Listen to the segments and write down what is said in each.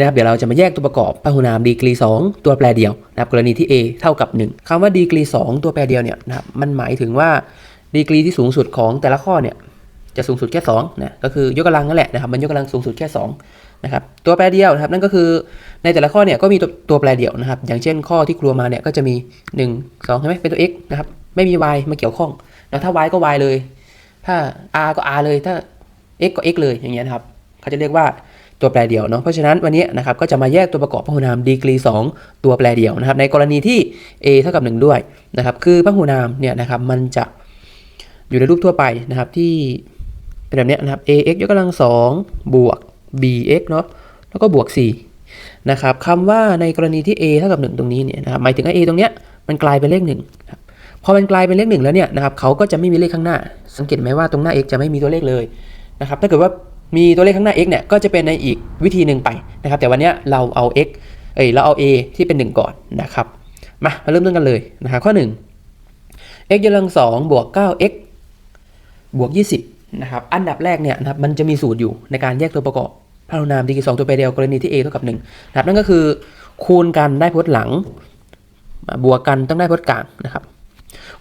นะครับเดี๋ยวเราจะมาแยกตัวประกอบพหุนามดีกรี 2 ตัวแปรเดียวนะครับกรณีที่ a เท่ากับ 1คำว่าดีกรี 2 ตัวแปรเดียวเนี่ยนะครับมันหมายถึงว่าดีกรีที่สูงสุดของแต่ละข้อเนี่ยจะสูงสุดแค่2นะก็คือยกกำลังนั่นแหละนะครับมันยกกำลังสูงสุดแค่2นะครับตัวแปรเดียวนะครับนั่นก็คือในแต่ละข้อเนี่ยก็มีตัวตัวแปรเดียวนะครับ อย่างเช่นข้อที่ครัวมาเนี่ยก็จะมี 1 2ใช่ไหมเป็นตัว x นะครับไม่มี y มาเกี่ยวข้องแล้วถ้า y ก็ y เลย ถ้า r ก็ r เลยถ้า x ก็ x เลยอย่างเงี้ยนะครับเขาจะเรียกว่า ตัวแปรเดียวเนาะเพราะฉะนั้นวันนี้นะครับก็จะมาแยกตัวประกอบพหุนามดีกรี 2 ตัวแปรเดียวนะครับในกรณีที่ a เท่ากับ 1 ด้วยนะครับคือพหุนามเนี่ยนะครับมันจะอยู่ในรูปทั่วไปนะครับที่เป็นแบบเนี้ยนะครับ ax ยกกำลัง2บวก bx เนาะแล้วก็บวก 4 นะครับคำว่าในกรณีที่ a เท่ากับ 1 ตรงนี้เนี่ยนะครับหมายถึงว่า a ตรงเนี้ยมันกลายเป็นเลข1ครับพอมันกลายเป็นเลข1แล้วเนี่ยนะครับเขาก็จะไม่มีเลขข้างหน้า สังเกตไหมว่าตรงหน้า x จะไม่มีตัวเลขเลยนะครับถ้าเกิดว่า มีตัวเลขข้างหน้า x เนี่ยก็จะเป็นในอีกวิธีหนึ่งไปนะครับ แต่วันนี้เราเอา x เอ้ยเราเอา a ที่เป็น 1 ก่อนนะครับ มามาเริ่มต้นกันเลยนะครับข้อ 1 x ยกกำลัง2บวก 9x บวก 20นะครับอันดับแรกเนี่ยนะครับมันจะมีสูตรอยู่ในการแยกตัวประกอบพหุนามดีกีสองตัวแปรเดียวกรณีที่ a เท่ากับ1นะครับนั่นก็คือคูณกันได้พจน์หลัง บวกกันต้องได้พจน์กลางนะครับ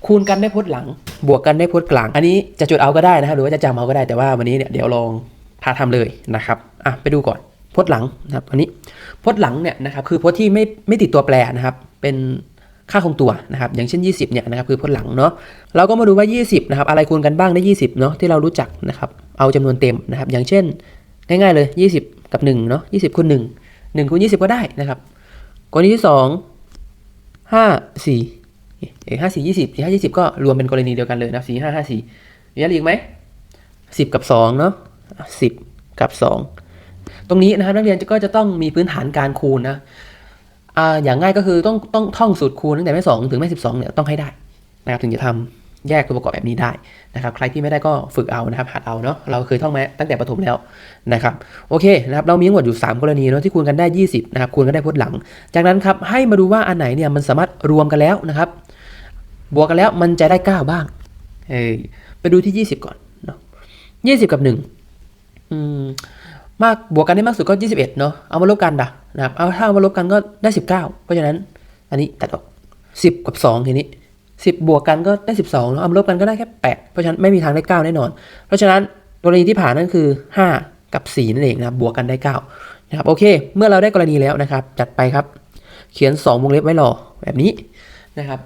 คูณกันได้พจน์หลัง บวกกันได้พจน์กลาง อันนี้จะจดเอาก็ได้นะครับหรือว่าจะจำเอาก็ได้แต่ว่าวันนี้เนี่ยเดี๋ยวลอง พาทำเลยนะครับอะไปดูก่อนพจน์หลังนะครับอันนี้พจน์หลังเนี่ยนะครับคือพจน์ที่ไม่ไม่ติดตัวแปรนะครับ เป็นค่าคงตัวนะครับอย่างเช่น 20เนี่ยนะครับคือพจน์หลังเนาะเราก็มาดูว่า 20นะครับอะไรคูณกันบ้างได้20เนาะที่เรารู้จักนะครับเอาจำนวนเต็มนะครับอย่างเช่นง่ายๆเลย 20 กับ1เนาะ20คูณ1 1คูณ20 ก็ได้นะครับกรณีที่ 2 5 4เอ้ห้าสี่ยี่สิบสี่ห้ายี่สิบก็รวมเป็นกรณีเดียวกันเลยนะสี่ห้าห้าสี่มีอะไรอีกไหมสิบกับสองเนาะ สิบกับสองตรงนี้นะครับนักเรียนก็จะต้องมีพื้นฐานการคูณนะอย่างง่ายก็คือต้องต้องท่องสูตรคูณตั้งแต่แม่สองถึงแม่สิบสองเนี่ยต้องให้ได้นะครับถึงจะทำแยกตัวประกอบแบบนี้ได้นะครับ ใครที่ไม่ได้ก็ฝึกเอานะครับหัดเอาเนาะเราเคยท่องมาตั้งแต่ประถมแล้วนะครับโอเคนะครับเรามีทั้งหมดอยู่ 3 กรณีเนาะที่คูณกันได้ 20นะครับคูณกันได้พจน์หลัง จากนั้นครับให้มาดูว่าอันไหนเนี่ยมันสามารถรวมกันแล้วนะครับ บวกกันแล้วมันจะได้ 9 บ้างเออไปดูที่ 20 ก่อนเนาะ20 กับ 1 อืมมากบวกกันได้มากสุดก็ 21 เนาะเอามาลบกันดะนะครับเอาถ้าเอามาลบกันก็ได้ 19 เพราะฉะนั้น อันนี้ตัดออก 10 กับ 2 ทีนี้ 10 บวกกันก็ได้ 12เนาะเอามาลบกันก็ได้แค่ 8 เพราะฉะนั้นไม่มีทางได้ 9 แน่นอน เพราะฉะนั้นกรณีที่ผ่านนั่นคือ 5 กับ 4 นั่นเองนะครับบวกกันได้ 9 นะครับโอเค เมื่อเราได้กรณีแล้วนะครับ จัดไปครับ เขียน 2 วงเล็บไว้รอแบบนี้นะครับ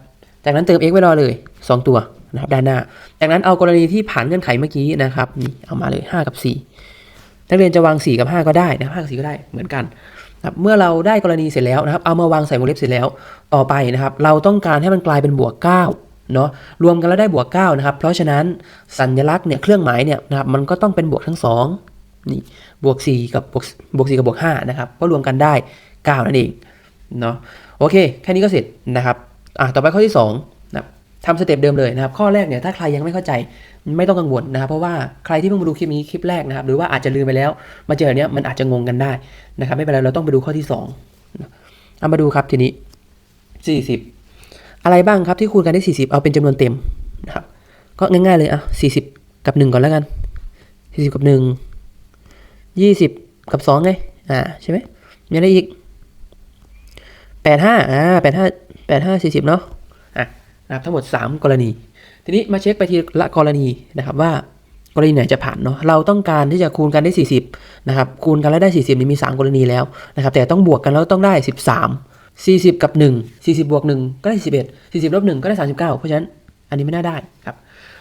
จากนั้นเติม x ไว้รอเลย 2 ตัว นะครับด้านหน้าจากนั้นเอากรณีที่ผ่านเงื่อนไขเมื่อกี้นะครับนี่เอามาเลย 5 กับ 4 นักเรียนจะวาง 4 กับ 5 ก็ได้นะครับ5กับ4ก็ได้เหมือนกันนะเมื่อเราได้กรณีเสร็จแล้วนะครับเอามาวางใส่วงเล็บเสร็จแล้วต่อไปนะครับ เราต้องการให้มันกลายเป็นบวก 9เนาะรวมกันแล้วได้บวก 9 นะครับ เพราะฉะนั้นสัญลักษณ์เนี่ยเครื่องหมายเนี่ยนะครับมันก็ต้องเป็นบวกทั้งสองนี่บวก 4 กับบวกบวก 4 กับบวก 5 นะครับก็รวมกันได้ 9 นั่นเองเนาะโอเค แค่นี้ก็เสร็จนะครับอะต่อไปข้อที่ 2 ทำสเต็ปเดิมเลยนะครับ ข้อแรกเนี่ยถ้าใครยังไม่เข้าใจไม่ต้องกังวลนะครับ เพราะว่าใครที่เพิ่งมาดูคลิปนี้คลิปแรกนะครับ หรือว่าอาจจะลืมไปแล้ว มาเจอเนี้ยมันอาจจะงงกันได้นะครับ ไม่เป็นไรเราต้องไปดูข้อที่2เอามาดูครับทีนี้ 40 อะไรบ้างครับที่คูณกันได้ 40 เอาเป็นจำนวนเต็มนะครับ ก็ง่ายๆเลยอะ40 กับ 1 ก่อนแล้วกัน 40 กับ 1 20 กับ2ไงอ่าใช่ไหมมีอะไรอีก 85อ่า85 85 40เนาะอะ นะครับทั้งหมด 3 กรณี ทีนี้มาเช็คไปทีละกรณีนะครับว่ากรณีไหนจะผ่านเนาะเราต้องการที่จะคูณกันได้ 40นะครับคูณกันแล้วได้ 40นี่มี 3 กรณีแล้วนะครับแต่ต้องบวกกันแล้วต้องได้ 13 40 กับ 1 40 บวก 1 ก็ได้41 40ลบ1ก็ได้ 39 เพราะฉะนั้นอันนี้ไม่น่าได้ครับ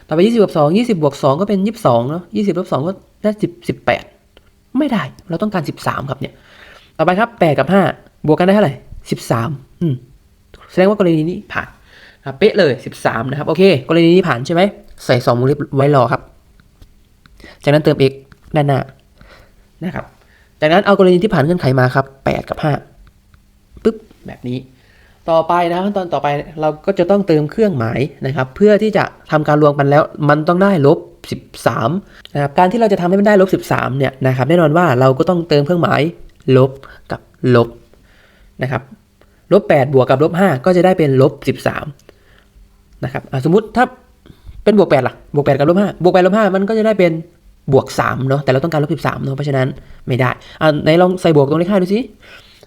ต่อไป 20กับ2 20บวก2ก็เป็น 22เนาะ20ลบ2ก็ได้10 18 ไม่ได้เราต้องการ 13 ครับเนี่ยต่อไปครับ8กับ 5 บวกกันได้เท่าไหร่ 13อืมแสดงว่ากรณีนี้ผ่าน เป๊ะเลย 13 นะครับ โอเค กรณีนี้ผ่านใช่ไหม ใส่2วงเล็บไว้รอครับ จากนั้นเติม x ด้านหน้านะครับ จากนั้นเอากรณีที่ผ่านเงื่อนไขมาครับ 8 กับ 5ปึ๊บ แบบนี้ ต่อไปนะขั้นตอนต่อไปเราก็จะต้องเติมเครื่องหมายนะครับ เพื่อที่จะทำการรวมกันแล้ว มันต้องได้ลบ 13นะครับ การที่เราจะทำให้มันได้ลบ 13 เนี่ยนะครับ แน่นอนว่าเราก็ต้องเติมเครื่องหมายลบกับลบนะครับลบ8บวกกับลบ5ก็จะได้เป็นลบ13 นะครับสมมติถ้าเป็นบวก8ล่ะบวก8กับลบ5บวก8ลบ5มันก็จะได้เป็นบวก3เนาะแต่เราต้องการลบ13เนาะเพราะฉะนั้นไม่ได้อ่าไหนลองใส่บวกตรงเลขห้าดูสิ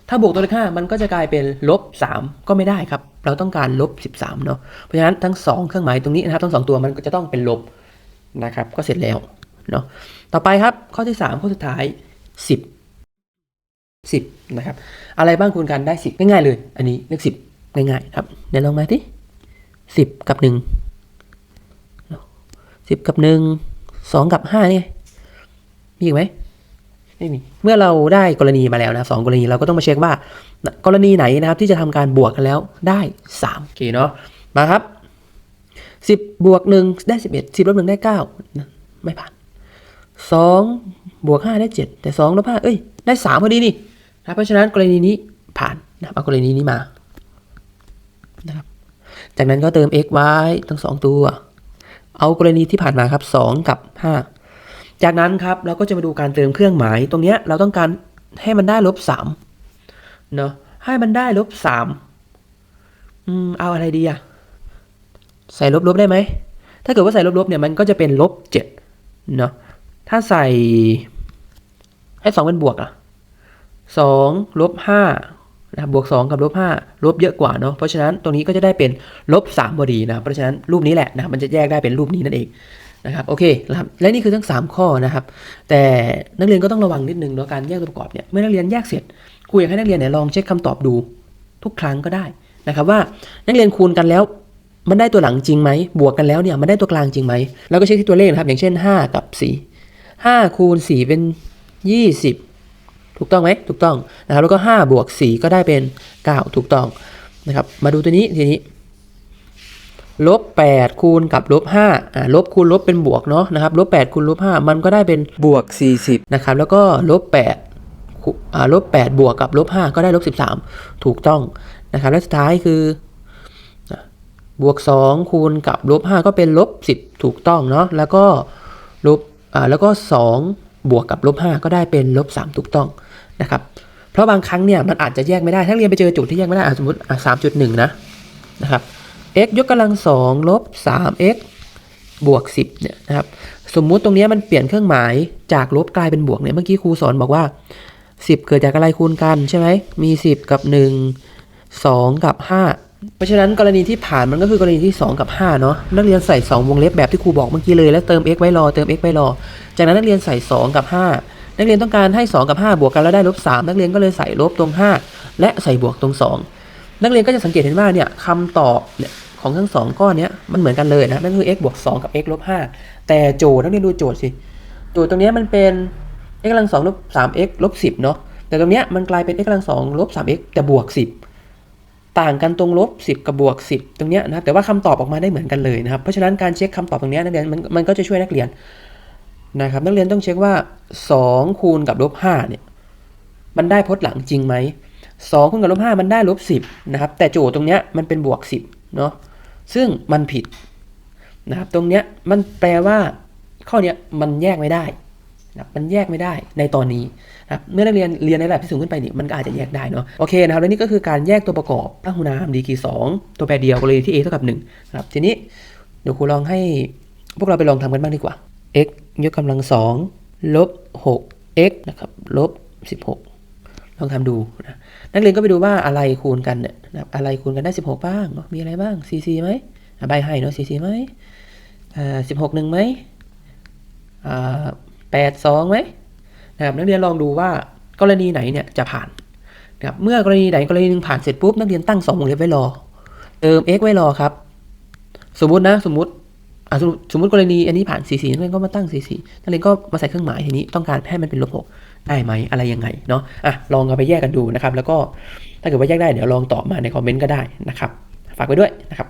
ถ้าบวกตรงเลขห้ามันก็จะกลายเป็นลบ3ก็ไม่ได้ครับ เราต้องการลบ13เนาะเพราะฉะนั้นทั้งสองเครื่องหมายตรงนี้นะครับทั้งสองตัวมันก็จะต้องเป็นลบนะครับก็เสร็จแล้วเนาะต่อไปครับข้อที่ 3 ข้อสุดท้าย 10 10นะครับอะไรบ้างคูณกันได้ 10 ง่ายๆเลย อันนี้เลข10 ง่ายๆครับเดี๋ยวลองมาที่ 10กับ1 10กับ1 2กับ5นี่ไงมีอีกไหมไม่มีเมื่อเราได้กรณีมาแล้วนะสองกรณีเราก็ต้องมาเช็คว่า กรณีไหนนะครับที่จะทำการบวกกันแล้วได้3โอเคเนาะมาครับ 10บวก1ได้ 11 10ลบ1ได้9นะไม่ผ่าน2บวก5ได้ 7 แต่2ลบ5เอ้ยได้3พอดีนี่นะเพราะฉะนั้นกรณีนี้ผ่านนะเอากรณีนี้มานะครับ จากนั้นก็เติม x y ทั้งสองตัว เอากรณีที่ผ่านมาครับ 2 กับ 5 จากนั้นครับเราก็จะมาดูการเติมเครื่องหมาย ตรงเนี้ยเราต้องการให้มันได้ลบ3เนาะให้มันได้ลบ3อืมเอาอะไรดีอะใส่ลบลบได้ไหม ถ้าเกิดว่าใส่ลบลบเนี่ยมันก็จะเป็นลบ7เนาะถ้าใส่ให้2เป็นบวกอะ2ลบ5 นะบวก 2 กับลบ5ลบเยอะกว่าเนาะเพราะฉะนั้นตรงนี้ก็จะได้เป็นลบ3พอดีนะเพราะฉะนั้นรูปนี้แหละนะมันจะแยกได้เป็นรูปนี้นั่นเองนะครับโอเคนะครับและนี่คือทั้ง 3 ข้อนะครับ แต่นักเรียนก็ต้องระวังนิดนึงเนาะการแยกตัวประกอบเนี่ยเมื่อนักเรียนแยกเสร็จครูอยากให้นักเรียนเนี่ยลองเช็คคำตอบดูทุกครั้งก็ได้นะครับว่านักเรียนคูณกันแล้วมันได้ตัวหลังจริงไหมบวกกันแล้วเนี่ยมันได้ตัวกลางจริงไหมแล้วก็เช็คที่ตัวเลขนะครับอย่างเช่น 5 กับ 4 5 คูณ 4 เป็น 20 ถูกต้องไหมถูกต้องนะครับแล้วก็5บวก4ก็ได้เป็น 9 ถูกต้องนะครับมาดูตัวนี้ทีนี้ลบ8คูณกับลบ5อ่าลบคูณลบเป็นบวกเนาะนะครับลบ8คูณลบ5มันก็ได้เป็นบวก 40นะครับแล้วก็ลบ8คูอ่าลบ8บวกกับลบ5ก็ได้ลบ13 ถูกต้องนะครับและสุดท้ายคือบวก 2 คูณกับลบ5ก็เป็นลบ 10 ถูกต้องเนาะแล้วก็ลบอ่าแล้วก็ 2 บวกกับลบ5ก็ได้เป็นลบ3ถูกต้อง นะครับ เพราะบางครั้งเนี่ยมันอาจจะแยกไม่ได้ ถ้าเรียนไปเจอจุดที่แยกไม่ได้สมมติอะ3.1นะนะครับ x ยกกำลัง2ลบ 3x บวก10เนี่ยนะครับสมมุติตรงเนี้ยมันเปลี่ยนเครื่องหมายจากลบกลายเป็นบวกเนี่ยเมื่อกี้ครูสอนบอกว่า 10 เกิดจากอะไรคูณกันใช่ไหมมี 10 กับ 1 2 กับ 5 เพราะฉะนั้นกรณีที่ผ่านมันก็คือกรณีที่ 2 กับ5เนาะนักเรียนใส่ 2 วงเล็บแบบที่ครูบอกเมื่อกี้เลยแล้วเติม x ไว้รอเติม x ไว้รอ จากนั้นนักเรียนใส่ 2 กับ 5 นักเรียนต้องการให้ 2 กับ 5 บวกกันแล้วได้ลบ3นักเรียนก็เลยใส่ลบตรง 5 และใส่บวกตรง 2 นักเรียนก็จะสังเกตเห็นว่าเนี่ยคำตอบเนี่ยของทั้งสองก้อนเนี้ยมันเหมือนกันเลยนะนั่นคือ x บวก2กับ x ลบ5แต่โจทย์นักเรียนดูโจทย์สิโจทย์ตรงนี้มันเป็น x กำลัง2ลบ 3x ลบ10เนาะแต่ตรงเนี้ยมันกลายเป็น x กำลัง2ลบ 3x แต่บวก 10 ต่างกันตรงลบ 10 กับบวก 10 ตรงเนี้ยนะแต่ว่าคำตอบออกมาได้เหมือนกันเลยนะครับเพราะฉะนั้นการเช็คคำตอบตรงเนี้ยนักเรียนมันมันก็จะช่วยนักเรียน นะครับนักเรียนต้องเช็คว่า 2 คูณกับลบ5เนี่ยมันได้พจน์หลังจริงไหม2คูณกับลบ5มันได้ลบ10นะครับแต่โจทย์ตรงเนี้ยมันเป็นบวก 10เนาะซึ่งมันผิดนะครับตรงเนี้ยมันแปลว่า ข้อเนี้ยมันแยกไม่ได้นะมันแยกไม่ได้ในตอนนี้นะเมื่อนักเรียนเรียนในระดับที่สูงขึ้นไปนี่มันก็อาจจะแยกได้เนาะโอเคนะครับและนี่ก็คือการแยกตัวประกอบพหุนามดีกีสองตัวแปรเดียวกรณีที่ a เท่ากับ1นะครับทีนี้เดี๋ยวครูลองให้พวกเราไปลองทำกันบ้างดีกว่า x ยกกำลัง2ลบ 6x นะครับลบ 16 ลองทำดูนะนักเรียนก็ไปดูว่าอะไรคูณกันเนี่ยนะอะไรคูณกันได้ 16 บ้างเนาะมีอะไรบ้าง cc ไหมใบให้เนาะ cc ไหมอ่า16หนึ่งไหมอ่า8 2ไหมนะครับนักเรียนลองดูว่ากรณีไหนเนี่ยจะผ่านนะครับเมื่อกรณีไหนกรณีหนึ่งผ่านเสร็จปุ๊บนักเรียนตั้ง2วงเล็บไว้รอ เติม x ไว้รอครับ สมมตินะสมมติ สมมติกรณีอันนี้ผ่าน 44นักเรียนก็มาตั้ง 44นักเรียนก็มาใส่เครื่องหมายทีนี้ต้องการให้มันเป็นลบ6ได้ไหมอะไรยังไงเนาะอะลองเอาไปแยกกันดูนะครับ แล้วก็ถ้าเกิดว่าแยกได้เดี๋ยวลองตอบมาในคอมเมนต์ก็ได้นะครับ ฝากไว้ด้วยนะครับ